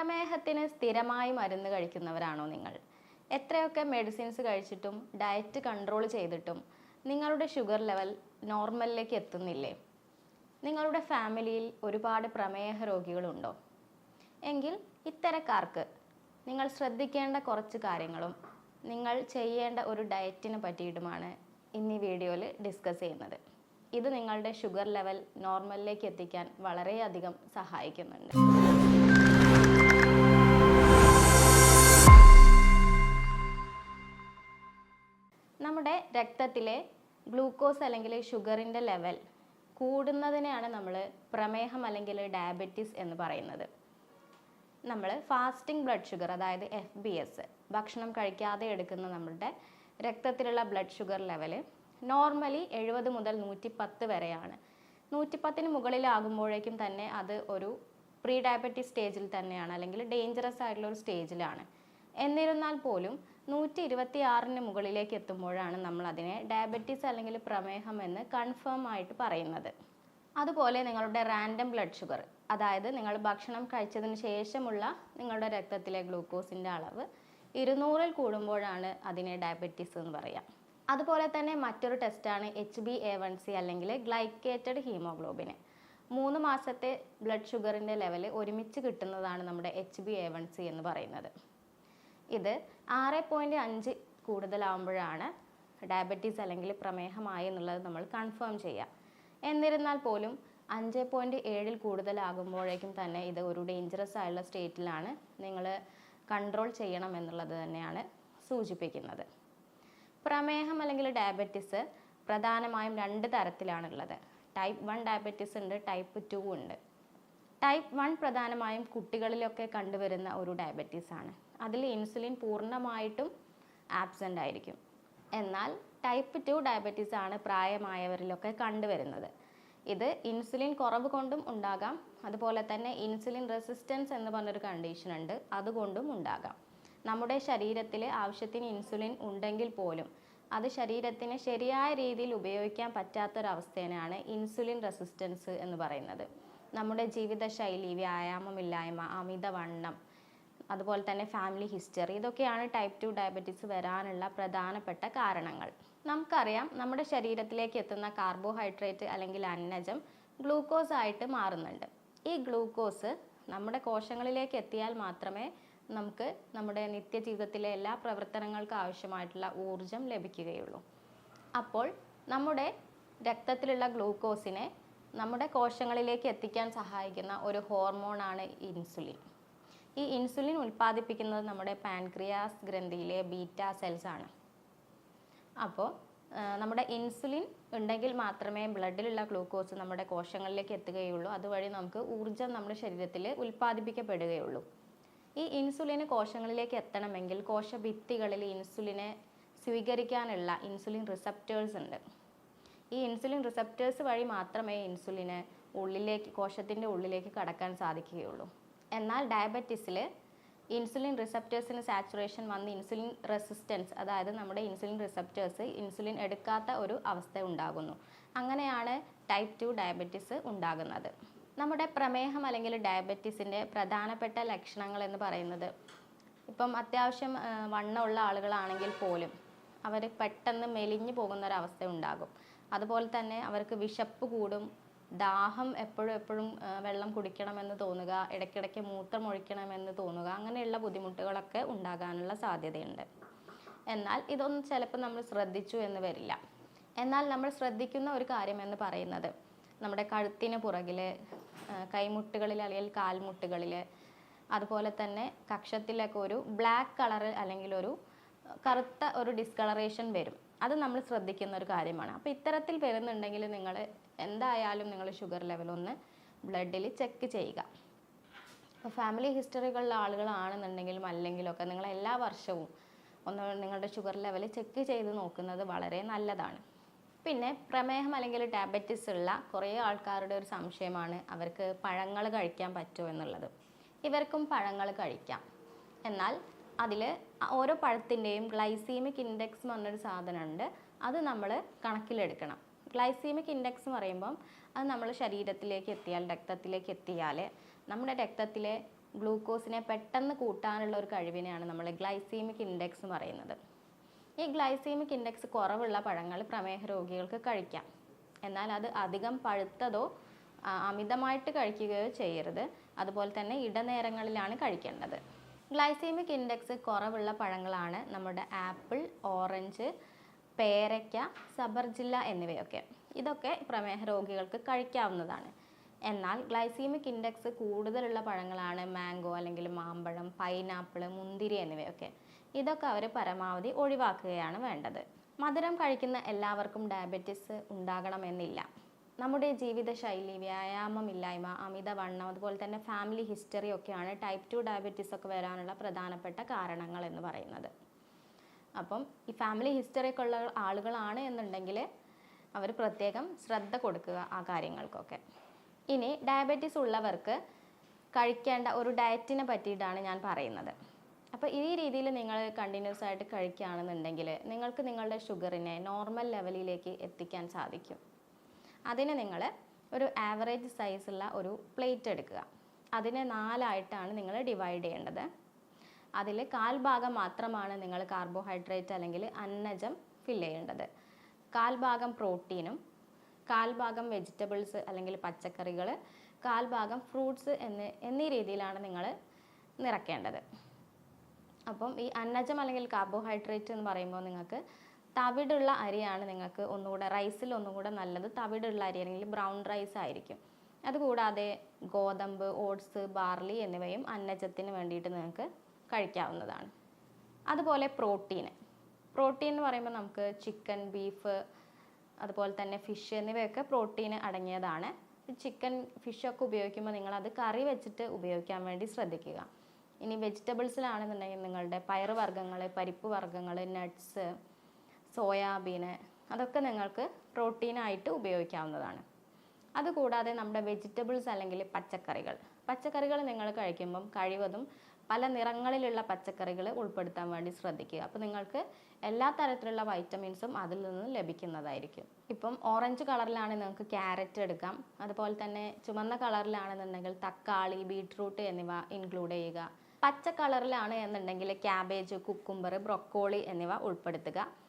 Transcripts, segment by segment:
പ്രമേഹത്തിന് സ്ഥിരമായി മരുന്ന് കഴിക്കുന്നവരാണോ നിങ്ങൾ? എത്രയൊക്കെ മെഡിസിൻസ് കഴിച്ചിട്ടും ഡയറ്റ് കൺട്രോൾ ചെയ്തിട്ടും നിങ്ങളുടെ ഷുഗർ ലെവൽ നോർമലിലേക്ക് എത്തുന്നില്ലേ? നിങ്ങളുടെ ഫാമിലിയിൽ ഒരുപാട് പ്രമേഹ രോഗികളുണ്ടോ? എങ്കിൽ ഇത്തരക്കാർക്ക് നിങ്ങൾ ശ്രദ്ധിക്കേണ്ട കുറച്ച് കാര്യങ്ങളും നിങ്ങൾ ചെയ്യേണ്ട ഒരു ഡയറ്റിനെ പറ്റിയിട്ടുമാണ് ഇന്ന് ഈ വീഡിയോയിൽ ഡിസ്കസ് ചെയ്യുന്നത്. ഇത് നിങ്ങളുടെ ഷുഗർ ലെവൽ നോർമലിലേക്ക് എത്തിക്കാൻ വളരെയധികം സഹായിക്കുന്നുണ്ട്. നമ്മുടെ രക്തത്തിലെ ഗ്ലൂക്കോസ് അല്ലെങ്കിൽ ഷുഗറിന്റെ ലെവൽ കൂടുന്നതിനെയാണ് നമ്മൾ പ്രമേഹം അല്ലെങ്കിൽ ഡയബറ്റീസ് എന്ന് പറയുന്നത്. നമ്മൾ ഫാസ്റ്റിംഗ് ബ്ലഡ് ഷുഗർ അതായത് എഫ് ബി എസ് ഭക്ഷണം കഴിക്കാതെ എടുക്കുന്ന നമ്മുടെ രക്തത്തിലുള്ള ബ്ലഡ് ഷുഗർ ലെവൽ നോർമലി എഴുപത് മുതൽ നൂറ്റി പത്ത് വരെയാണ്. നൂറ്റിപ്പത്തിന് മുകളിലാകുമ്പോഴേക്കും തന്നെ അത് ഒരു പ്രീ ഡയബറ്റിക് സ്റ്റേജിൽ തന്നെയാണ് അല്ലെങ്കിൽ ഡേഞ്ചറസ് ആയിട്ടുള്ള ഒരു സ്റ്റേജിലാണ്. എന്നിരുന്നാൽ പോലും നൂറ്റി ഇരുപത്തി ആറിന് മുകളിലേക്ക് എത്തുമ്പോഴാണ് നമ്മൾ അതിനെ ഡയബറ്റീസ് അല്ലെങ്കിൽ പ്രമേഹം എന്ന് കൺഫേം ആയിട്ട് പറയുന്നത്. അതുപോലെ നിങ്ങളുടെ റാൻഡം ബ്ലഡ് ഷുഗർ അതായത് നിങ്ങൾ ഭക്ഷണം കഴിച്ചതിന് ശേഷമുള്ള നിങ്ങളുടെ രക്തത്തിലെ ഗ്ലൂക്കോസിന്റെ അളവ് ഇരുന്നൂറിൽ കൂടുമ്പോഴാണ് അതിനെ ഡയബറ്റീസ് എന്ന് പറയാം. അതുപോലെ തന്നെ മറ്റൊരു ടെസ്റ്റാണ് H B A one C അല്ലെങ്കിൽ ഗ്ലൈക്കേറ്റഡ് ഹീമോഗ്ലോബിന് മൂന്ന് മാസത്തെ ബ്ലഡ് ഷുഗറിന്റെ ലെവൽ ഒരുമിച്ച് കിട്ടുന്നതാണ് നമ്മുടെ H B A one C എന്ന് പറയുന്നത്. ഇത് ആറ് പോയിന്റ് അഞ്ച് കൂടുതലാവുമ്പോഴാണ് ഡയബറ്റീസ് അല്ലെങ്കിൽ പ്രമേഹമായി എന്നുള്ളത് നമ്മൾ കൺഫേം ചെയ്യാം എന്നിരുന്നാൽ പോലും അഞ്ച് പോയിന്റ് ഏഴിൽ കൂടുതലാകുമ്പോഴേക്കും തന്നെ ഇത് ഒരു ഡേഞ്ചറസ് ആയുള്ള സ്റ്റേറ്റിലാണ് നിങ്ങൾ കൺട്രോൾ ചെയ്യണം എന്നുള്ളത് തന്നെയാണ് സൂചിപ്പിക്കുന്നത്. പ്രമേഹം അല്ലെങ്കിൽ ഡയബറ്റിസ് പ്രധാനമായും രണ്ട് തരത്തിലാണുള്ളത്. ടൈപ്പ് വൺ ഡയബറ്റിസ് ഉണ്ട് ടൈപ്പ് ടു ഉണ്ട്. ടൈപ്പ് വൺ പ്രധാനമായും കുട്ടികളിലൊക്കെ കണ്ടുവരുന്ന ഒരു ഡയബറ്റീസ് ആണ്. അതിൽ ഇൻസുലിൻ പൂർണമായിട്ടും ആബ്സെന്റ് ആയിരിക്കും. എന്നാൽ ടൈപ്പ് ടു ഡയബറ്റീസ് ആണ് പ്രായമായവരിലൊക്കെ കണ്ടുവരുന്നത്. ഇത് ഇൻസുലിൻ കുറവ് കൊണ്ടും ഉണ്ടാകാം. അതുപോലെ തന്നെ ഇൻസുലിൻ റെസിസ്റ്റൻസ് എന്ന് പറഞ്ഞൊരു കണ്ടീഷൻ ഉണ്ട് അതുകൊണ്ടും ഉണ്ടാകാം. നമ്മുടെ ശരീരത്തിൽ ആവശ്യത്തിന് ഇൻസുലിൻ ഉണ്ടെങ്കിൽ പോലും അത് ശരീരത്തിന് ശരിയായ രീതിയിൽ ഉപയോഗിക്കാൻ പറ്റാത്തൊരവസ്ഥേനെയാണ് ഇൻസുലിൻ റെസിസ്റ്റൻസ് എന്ന് പറയുന്നത്. നമ്മുടെ ജീവിതശൈലി വ്യായാമമില്ലായ്മ അമിതവണ്ണം അതുപോലെ തന്നെ ഫാമിലി ഹിസ്റ്ററി ഇതൊക്കെയാണ് ടൈപ്പ് ടു ഡയബറ്റീസ് വരാനുള്ള പ്രധാനപ്പെട്ട കാരണങ്ങൾ. നമുക്കറിയാം നമ്മുടെ ശരീരത്തിലേക്ക് എത്തുന്ന കാർബോഹൈഡ്രേറ്റ് അല്ലെങ്കിൽ അന്നജം ഗ്ലൂക്കോസ് ആയിട്ട് മാറുന്നുണ്ട്. ഈ ഗ്ലൂക്കോസ് നമ്മുടെ കോശങ്ങളിലേക്ക് എത്തിയാൽ മാത്രമേ നമുക്ക് നമ്മുടെ നിത്യജീവിതത്തിലെ എല്ലാ പ്രവർത്തനങ്ങൾക്കും ആവശ്യമായിട്ടുള്ള ഊർജം ലഭിക്കുകയുള്ളൂ. അപ്പോൾ നമ്മുടെ രക്തത്തിലുള്ള ഗ്ലൂക്കോസിനെ നമ്മുടെ കോശങ്ങളിലേക്ക് എത്തിക്കാൻ സഹായിക്കുന്ന ഒരു ഹോർമോണാണ് ഇൻസുലിൻ. ഈ ഇൻസുലിൻ ഉൽപ്പാദിപ്പിക്കുന്നത് നമ്മുടെ പാൻക്രിയാസ് ഗ്രന്ഥിയിലെ ബീറ്റ സെൽസ് ആണ്. അപ്പോൾ നമ്മുടെ ഇൻസുലിൻ ഉണ്ടെങ്കിൽ മാത്രമേ ബ്ലഡിലുള്ള ഗ്ലൂക്കോസ് നമ്മുടെ കോശങ്ങളിലേക്ക് എത്തുകയുള്ളൂ. അതുവഴി നമുക്ക് ഊർജം നമ്മുടെ ശരീരത്തിൽ ഉൽപ്പാദിപ്പിക്കപ്പെടുകയുള്ളൂ. ഈ ഇൻസുലിന് കോശങ്ങളിലേക്ക് എത്തണമെങ്കിൽ കോശഭിത്തികളിൽ ഇൻസുലിനെ സ്വീകരിക്കാനുള്ള ഇൻസുലിൻ റിസപ്റ്റേഴ്സ് ഉണ്ട്. ഈ ഇൻസുലിൻ റിസപ്റ്റേഴ്സ് വഴി മാത്രമേ ഇൻസുലിന് ഉള്ളിലേക്ക് കോശത്തിന്റെ ഉള്ളിലേക്ക് കടക്കാൻ സാധിക്കുകയുള്ളൂ. എന്നാൽ ഡയബറ്റിസിൽ ഇൻസുലിൻ റിസപ്റ്റേഴ്സിന് സാച്ചുറേഷൻ വന്ന് ഇൻസുലിൻ റെസിസ്റ്റൻസ് അതായത് നമ്മുടെ ഇൻസുലിൻ റിസപ്റ്റേഴ്സ് ഇൻസുലിൻ എടുക്കാത്ത ഒരു അവസ്ഥ ഉണ്ടാകുന്നു. അങ്ങനെയാണ് ടൈപ്പ് ടു ഡയബറ്റിസ് ഉണ്ടാകുന്നത്. നമ്മുടെ പ്രമേഹം അല്ലെങ്കിൽ ഡയബറ്റീസിന്റെ പ്രധാനപ്പെട്ട ലക്ഷണങ്ങൾ എന്ന് പറയുന്നത് ഇപ്പം അത്യാവശ്യം വണ്ണമുള്ള ആളുകളാണെങ്കിൽ പോലും അവർ പെട്ടെന്ന് മെലിഞ്ഞു പോകുന്ന ഒരു അവസ്ഥ ഉണ്ടാകും. അതുപോലെ തന്നെ അവർക്ക് വിശപ്പ് കൂടും ദാഹം എപ്പോഴും എപ്പോഴും വെള്ളം കുടിക്കണമെന്ന് തോന്നുക ഇടയ്ക്കിടയ്ക്ക് മൂത്രം ഒഴിക്കണമെന്ന് തോന്നുക അങ്ങനെയുള്ള ബുദ്ധിമുട്ടുകളൊക്കെ ഉണ്ടാകാനുള്ള സാധ്യതയുണ്ട്. എന്നാൽ ഇതൊന്നും ചിലപ്പോൾ നമ്മൾ ശ്രദ്ധിച്ചു എന്ന് വരില്ല. എന്നാൽ നമ്മൾ ശ്രദ്ധിക്കുന്ന ഒരു കാര്യം എന്ന് പറയുന്നത് നമ്മുടെ കഴുത്തിന് പുറകിൽ കൈമുട്ടുകളിൽ അല്ലെങ്കിൽ കാൽമുട്ടുകളിൽ അതുപോലെ തന്നെ കക്ഷത്തിലൊക്കെ ഒരു ബ്ലാക്ക് കളർ അല്ലെങ്കിൽ ഒരു കറുത്ത ഒരു ഡിസ്കളറേഷൻ വരും. അത് നമ്മൾ ശ്രദ്ധിക്കുന്ന ഒരു കാര്യമാണ്. അപ്പോൾ ഇത്തരത്തിൽ വരുന്നുണ്ടെങ്കിൽ നിങ്ങൾ എന്തായാലും നിങ്ങൾ ഷുഗർ ലെവൽ ഒന്ന് ബ്ലഡിൽ ചെക്ക് ചെയ്യുക. ഇപ്പോൾ ഫാമിലി ഹിസ്റ്ററികളുള്ള ആളുകളാണെന്നുണ്ടെങ്കിലും അല്ലെങ്കിലും ഒക്കെ നിങ്ങൾ എല്ലാ വർഷവും ഒന്ന് നിങ്ങളുടെ ഷുഗർ ലെവൽ ചെക്ക് ചെയ്ത് നോക്കുന്നത് വളരെ നല്ലതാണ്. പിന്നെ പ്രമേഹം അല്ലെങ്കിൽ ഡയബറ്റിസ് ഉള്ള കുറേ ആൾക്കാരുടെ ഒരു സംശയമാണ് അവർക്ക് പഴങ്ങൾ കഴിക്കാൻ പറ്റുമോ എന്നുള്ളത്. ഇവർക്കും പഴങ്ങൾ കഴിക്കാം. എന്നാൽ അതിൽ ഓരോ പഴത്തിന്റെയും ഗ്ലൈസീമിക് ഇൻഡെക്സ് എന്ന് പറഞ്ഞൊരു സാധനമുണ്ട്. അത് നമ്മൾ കണക്കിലെടുക്കണം. ഗ്ലൈസീമിക് ഇൻഡെക്സ് എന്ന് പറയുമ്പം അത് നമ്മൾ ശരീരത്തിലേക്ക് എത്തിയാൽ രക്തത്തിലേക്ക് എത്തിയാൽ നമ്മുടെ രക്തത്തിലെ ഗ്ലൂക്കോസിനെ പെട്ടെന്ന് കൂട്ടാനുള്ള ഒരു കഴിവിനെയാണ് നമ്മൾ ഗ്ലൈസീമിക് ഇൻഡെക്സ് എന്ന് പറയുന്നത്. ഈ ഗ്ലൈസീമിക് ഇൻഡെക്സ് കുറവുള്ള പഴങ്ങൾ പ്രമേഹ രോഗികൾക്ക് കഴിക്കാം. എന്നാൽ അത് അധികം പഴുത്തതോ അമിതമായിട്ട് കഴിക്കുകയോ ചെയ്യരുത്. അതുപോലെ തന്നെ ഇടനേരങ്ങളിലാണ് കഴിക്കേണ്ടത്. ഗ്ലൈസീമിക് ഇൻഡെക്സ് കുറവുള്ള പഴങ്ങളാണ് നമ്മുടെ ആപ്പിൾ ഓറഞ്ച് പേരയ്ക്ക സബർജില്ല എന്നിവയൊക്കെ. ഇതൊക്കെ പ്രമേഹ രോഗികൾക്ക് കഴിക്കാവുന്നതാണ്. എന്നാൽ ഗ്ലൈസീമിക് ഇൻഡെക്സ് കൂടുതലുള്ള പഴങ്ങളാണ് മാംഗോ അല്ലെങ്കിൽ മാമ്പഴം പൈനാപ്പിൾ മുന്തിരി എന്നിവയൊക്കെ. ഇതൊക്കെ അവർ പരമാവധി ഒഴിവാക്കുകയാണ് വേണ്ടത്. മധുരം കഴിക്കുന്ന എല്ലാവർക്കും ഡയബറ്റിസ് ഉണ്ടാകണമെന്നില്ല. നമ്മുടെ ജീവിതശൈലി വ്യായാമമില്ലായ്മ അമിതവണ്ണം അതുപോലെ തന്നെ ഫാമിലി ഹിസ്റ്ററി ഒക്കെയാണ് ടൈപ്പ് ടു ഡയബറ്റീസ് ഒക്കെ വരാനുള്ള പ്രധാനപ്പെട്ട കാരണങ്ങൾ എന്ന് പറയുന്നത്. അപ്പം ഈ ഫാമിലി ഹിസ്റ്ററി ഒക്കെ ഉള്ള ആളുകളാണ് എന്നുണ്ടെങ്കിൽ അവർ പ്രത്യേകം ശ്രദ്ധ കൊടുക്കുക ആ കാര്യങ്ങൾക്കൊക്കെ. ഇനി ഡയബറ്റീസ് ഉള്ളവർക്ക് കഴിക്കേണ്ട ഒരു ഡയറ്റിനെ പറ്റിയിട്ടാണ് ഞാൻ പറയുന്നത്. അപ്പോൾ ഈ രീതിയിൽ നിങ്ങൾ കണ്ടിന്യൂസ് ആയിട്ട് കഴിക്കുകയാണെന്നുണ്ടെങ്കിൽ നിങ്ങൾക്ക് നിങ്ങളുടെ ഷുഗറിനെ നോർമൽ ലെവലിലേക്ക് എത്തിക്കാൻ സാധിക്കും. അതിന് നിങ്ങൾ ഒരു ആവറേജ് സൈസുള്ള ഒരു പ്ലേറ്റ് എടുക്കുക. അതിനെ നാലായിട്ടാണ് നിങ്ങൾ ഡിവൈഡ് ചെയ്യേണ്ടത്. അതിൽ കാൽ ഭാഗം മാത്രമാണ് നിങ്ങൾ കാർബോഹൈഡ്രേറ്റ് അല്ലെങ്കിൽ അന്നജം ഫിൽ ചെയ്യേണ്ടത്. കാൽ ഭാഗം പ്രോട്ടീനും കാൽ ഭാഗം വെജിറ്റബിൾസ് അല്ലെങ്കിൽ പച്ചക്കറികൾ കാൽ ഭാഗം ഫ്രൂട്ട്സ് എന്ന് എന്നീ രീതിയിലാണ് നിങ്ങൾ നിറയ്ക്കേണ്ടത് അപ്പം ഈ അന്നജം അല്ലെങ്കിൽ കാർബോഹൈഡ്രേറ്റ് എന്ന് പറയുമ്പോൾ നിങ്ങൾക്ക് തവിടുള്ള അരിയാണ് നിങ്ങൾക്ക് ഒന്നുകൂടെ റൈസിൽ ഒന്നുകൂടെ നല്ലത് തവിടുള്ള അരി അല്ലെങ്കിൽ ബ്രൗൺ റൈസ് ആയിരിക്കും. അതുകൂടാതെ ഗോതമ്പ് ഓട്സ് ബാർലി എന്നിവയും അന്നജത്തിന് വേണ്ടിയിട്ട് നിങ്ങൾക്ക് കഴിക്കാവുന്നതാണ്. അതുപോലെ പ്രോട്ടീന് പ്രോട്ടീൻ എന്ന് പറയുമ്പോൾ നമുക്ക് ചിക്കൻ ബീഫ് അതുപോലെ തന്നെ ഫിഷ് എന്നിവയൊക്കെ പ്രോട്ടീൻ അടങ്ങിയതാണ്. ചിക്കൻ ഫിഷൊക്കെ ഉപയോഗിക്കുമ്പോൾ നിങ്ങൾ അത് കറി വെച്ചിട്ട് ഉപയോഗിക്കാൻ വേണ്ടി ശ്രദ്ധിക്കുക. ഇനി വെജിറ്റബിൾസിലാണെന്നുണ്ടെങ്കിൽ നിങ്ങളുടെ പയറ് വർഗങ്ങൾ പരിപ്പ് വർഗങ്ങൾ നട്ട്സ് സോയാബീന് അതൊക്കെ നിങ്ങൾക്ക് പ്രോട്ടീനായിട്ട് ഉപയോഗിക്കാവുന്നതാണ്. അതുകൂടാതെ നമ്മുടെ വെജിറ്റബിൾസ് അല്ലെങ്കിൽ പച്ചക്കറികൾ. പച്ചക്കറികൾ നിങ്ങൾ കഴിക്കുമ്പം കഴിവതും പല നിറങ്ങളിലുള്ള പച്ചക്കറികൾ ഉൾപ്പെടുത്താൻ വേണ്ടി ശ്രദ്ധിക്കുക. അപ്പോൾ നിങ്ങൾക്ക് എല്ലാ തരത്തിലുള്ള വൈറ്റമിൻസും അതിൽ നിന്ന് ലഭിക്കുന്നതായിരിക്കും. ഇപ്പം ഓറഞ്ച് കളറിലാണ് നിങ്ങൾക്ക് ക്യാരറ്റ് എടുക്കാം. അതുപോലെ തന്നെ ചുമന്ന കളറിലാണെന്നുണ്ടെങ്കിൽ തക്കാളി ബീട്രൂട്ട് എന്നിവ ഇൻക്ലൂഡ് ചെയ്യുക. പച്ച കളറിലാണ് എന്നുണ്ടെങ്കിൽ ക്യാബേജ് കുക്കുംബർ ബ്രൊക്കോളി എന്നിവ ഉൾപ്പെടുത്തുക.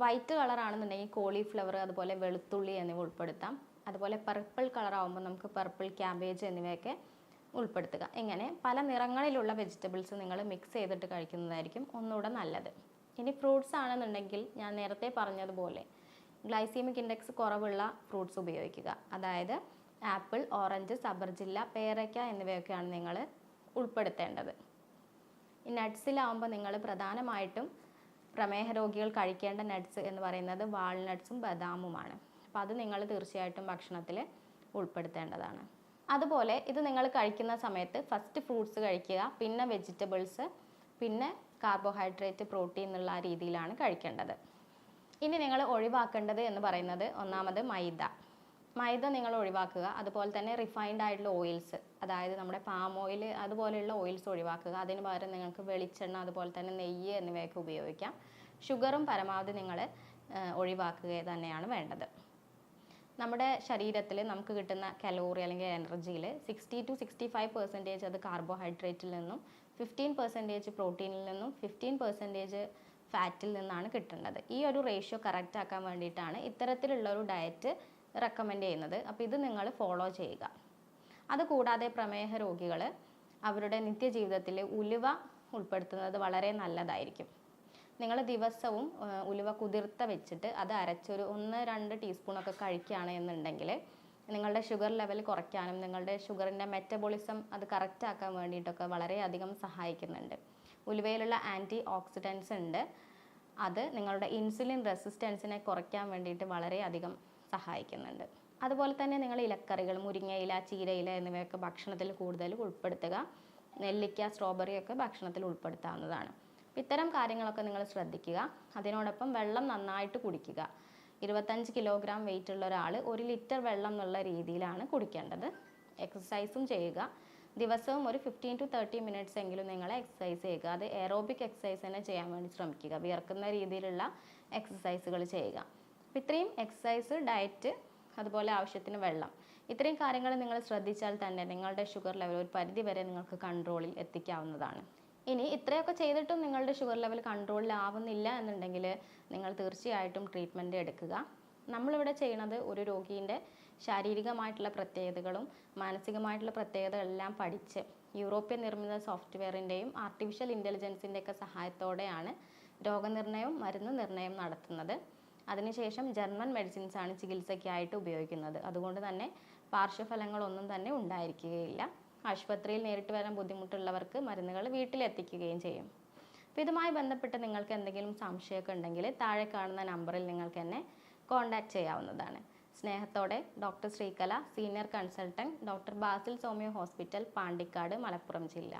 വൈറ്റ് കളറാണെന്നുണ്ടെങ്കിൽ കോളിഫ്ലവർ അതുപോലെ വെളുത്തുള്ളി എന്നിവ ഉൾപ്പെടുത്താം. അതുപോലെ പർപ്പിൾ കളർ കളറാകുമ്പോൾ നമുക്ക് പർപ്പിൾ ക്യാബേജ് എന്നിവയൊക്കെ ഉൾപ്പെടുത്തുക. ഇങ്ങനെ പല നിറങ്ങളിലുള്ള വെജിറ്റബിൾസ് നിങ്ങൾ മിക്സ് ചെയ്തിട്ട് കഴിക്കുന്നതായിരിക്കും ഒന്നുകൂടെ നല്ലത്. ഇനി ഫ്രൂട്ട്സ് ആണെന്നുണ്ടെങ്കിൽ ഞാൻ നേരത്തെ പറഞ്ഞതുപോലെ ഗ്ലൈസീമിക് ഇൻഡെക്സ് കുറവുള്ള ഫ്രൂട്ട്സ് ഉപയോഗിക്കുക. അതായത് ആപ്പിൾ ഓറഞ്ച് സബർജില്ല പേരയ്ക്ക എന്നിവയൊക്കെയാണ് നിങ്ങൾ ഉൾപ്പെടുത്തേണ്ടത്. ഈ നട്ട്സിലാവുമ്പോൾ നിങ്ങൾ പ്രധാനമായിട്ടും പ്രമേഹ രോഗികൾ കഴിക്കേണ്ട നട്ട്സ് എന്ന് പറയുന്നത് വാൾനട്ട്സും ബദാമുമാണ്. അപ്പോൾ അത് നിങ്ങൾ തീർച്ചയായിട്ടും ഭക്ഷണത്തിൽ ഉൾപ്പെടുത്തേണ്ടതാണ്. അതുപോലെ ഇത് നിങ്ങൾ കഴിക്കുന്ന സമയത്ത് ഫസ്റ്റ് ഫ്രൂട്ട്സ് കഴിക്കുക പിന്നെ വെജിറ്റബിൾസ് പിന്നെ കാർബോഹൈഡ്രേറ്റ് പ്രോട്ടീൻ എന്നുള്ള രീതിയിലാണ് കഴിക്കേണ്ടത്. ഇനി നിങ്ങൾ ഒഴിവാക്കേണ്ടത് എന്ന് പറയുന്നത് ഒന്നാമത് മൈദ. മൈദ നിങ്ങൾ ഒഴിവാക്കുക. അതുപോലെ തന്നെ റിഫൈൻഡ് ആയിട്ടുള്ള ഓയിൽസ് അതായത് നമ്മുടെ പാം ഓയിൽ അതുപോലെയുള്ള ഓയിൽസ് ഒഴിവാക്കുക. അതിന് പകരം നിങ്ങൾക്ക് വെളിച്ചെണ്ണ അതുപോലെ തന്നെ നെയ്യ് എന്നിവയൊക്കെ ഉപയോഗിക്കാം. ഷുഗറും പരമാവധി നിങ്ങൾ ഒഴിവാക്കുക തന്നെയാണ് വേണ്ടത്. നമ്മുടെ ശരീരത്തിൽ നമുക്ക് കിട്ടുന്ന കലോറി അല്ലെങ്കിൽ എനർജിയിൽ sixty to sixty five percentage അത് കാർബോഹൈഡ്രേറ്റിൽ നിന്നും ഫിഫ്റ്റീൻ പെർസെന്റേജ് പ്രോട്ടീനിൽ നിന്നും ഫിഫ്റ്റീൻ പെർസെന്റേജ് ഫാറ്റിൽ നിന്നാണ് കിട്ടേണ്ടത് ഈ ഒരു റേഷ്യോ കറക്റ്റ് ആക്കാൻ വേണ്ടിയിട്ടാണ് ഇത്തരത്തിലുള്ള ഒരു ഡയറ്റ് റെക്കമെൻഡ് ചെയ്യുന്നത്. അപ്പോൾ ഇത് നിങ്ങൾ ഫോളോ ചെയ്യുക. അതുകൂടാതെ പ്രമേഹ രോഗികൾ അവരുടെ നിത്യജീവിതത്തിൽ ഉലുവ ഉൾപ്പെടുത്തുന്നത് വളരെ നല്ലതായിരിക്കും. നിങ്ങൾ ദിവസവും ഉലുവ കുതിർത്ത വെച്ചിട്ട് അത് അരച്ചൊരു ഒന്ന് രണ്ട് ടീസ്പൂണൊക്കെ കഴിക്കുകയാണ് എന്നുണ്ടെങ്കിൽ നിങ്ങളുടെ ഷുഗർ ലെവൽ കുറയ്ക്കാനും നിങ്ങളുടെ ഷുഗറിന്റെ മെറ്റബോളിസം അത് കറക്റ്റ് ആക്കാൻ വേണ്ടിയിട്ടൊക്കെ വളരെയധികം സഹായിക്കുന്നുണ്ട്. ഉലുവയിലുള്ള ആന്റി ഓക്സിഡൻസ് ഉണ്ട്. അത് നിങ്ങളുടെ ഇൻസുലിൻ റെസിസ്റ്റൻസിനെ കുറയ്ക്കാൻ വേണ്ടിയിട്ട് വളരെയധികം സഹായിക്കുന്നുണ്ട്. അതുപോലെ തന്നെ നിങ്ങൾ ഇലക്കറികൾ മുരിങ്ങയില ചീരയില എന്നിവയൊക്കെ ഭക്ഷണത്തിൽ കൂടുതൽ ഉൾപ്പെടുത്തുക. നെല്ലിക്ക സ്ട്രോബെറി ഒക്കെ ഭക്ഷണത്തിൽ ഉൾപ്പെടുത്താവുന്നതാണ്. ഇത്തരം കാര്യങ്ങളൊക്കെ നിങ്ങൾ ശ്രദ്ധിക്കുക. അതിനോടൊപ്പം വെള്ളം നന്നായിട്ട് കുടിക്കുക. ഇരുപത്തഞ്ച് കിലോഗ്രാം വെയിറ്റ് ഉള്ള ഒരാൾ ഒരു ലിറ്റർ വെള്ളം എന്നുള്ള രീതിയിലാണ് കുടിക്കേണ്ടത്. എക്സസൈസും ചെയ്യുക. ദിവസവും ഒരു ഫിഫ്റ്റീൻ ടു തേർട്ടി മിനിറ്റ്സ് എങ്കിലും നിങ്ങൾ എക്സസൈസ് ചെയ്യുക. അത് എറോബിക് എക്സസൈസ് തന്നെ ചെയ്യാൻ വേണ്ടി ശ്രമിക്കുക. വിയർക്കുന്ന രീതിയിലുള്ള എക്സസൈസുകൾ ചെയ്യുക. അപ്പോൾ ഇത്രയും എക്സസൈസ് ഡയറ്റ് അതുപോലെ ആവശ്യത്തിന് വെള്ളം. ഇത്രയും കാര്യങ്ങൾ നിങ്ങൾ ശ്രദ്ധിച്ചാൽ തന്നെ നിങ്ങളുടെ ഷുഗർ ലെവൽ ഒരു പരിധി വരെ നിങ്ങൾക്ക് കൺട്രോളിൽ എത്തിക്കാവുന്നതാണ്. ഇനി ഇത്രയൊക്കെ ചെയ്തിട്ടും നിങ്ങളുടെ ഷുഗർ ലെവൽ കൺട്രോളിലാവുന്നില്ല എന്നുണ്ടെങ്കിൽ നിങ്ങൾ തീർച്ചയായിട്ടും ട്രീറ്റ്മെന്റ് എടുക്കുക. നമ്മളിവിടെ ചെയ്യുന്നത് ഒരു രോഗീന്റെ ശാരീരികമായിട്ടുള്ള പ്രത്യേകതകളും മാനസികമായിട്ടുള്ള പ്രത്യേകതകളെല്ലാം പഠിച്ച് യൂറോപ്യൻ നിർമ്മിത സോഫ്റ്റ്വെയറിന്റെയും ആർട്ടിഫിഷ്യൽ ഇന്റലിജൻസിന്റെയൊക്കെ സഹായത്തോടെയാണ് രോഗനിർണയവും മരുന്ന് നിർണയവും നടത്തുന്നത്. അതിനുശേഷം ജർമ്മൻ മെഡിസിൻസ് ആണ് ചികിത്സയ്ക്കായിട്ട് ഉപയോഗിക്കുന്നത്. അതുകൊണ്ട് തന്നെ പാർശ്വഫലങ്ങളൊന്നും തന്നെ ഉണ്ടായിരിക്കുകയില്ല. ആശുപത്രിയിൽ നേരിട്ട് വരാൻ ബുദ്ധിമുട്ടുള്ളവർക്ക് മരുന്നുകൾ വീട്ടിലെത്തിക്കുകയും ചെയ്യും. അപ്പോൾ ഇതുമായി ബന്ധപ്പെട്ട് നിങ്ങൾക്ക് എന്തെങ്കിലും സംശയമൊക്കെ ഉണ്ടെങ്കിൽ താഴെ കാണുന്ന നമ്പറിൽ നിങ്ങൾക്ക് എന്നെ കോൺടാക്റ്റ് ചെയ്യാവുന്നതാണ്. സ്നേഹത്തോടെ doctor Sreekala senior consultant doctor Basil homeo hospital Pandikkad Malappuram ജില്ല.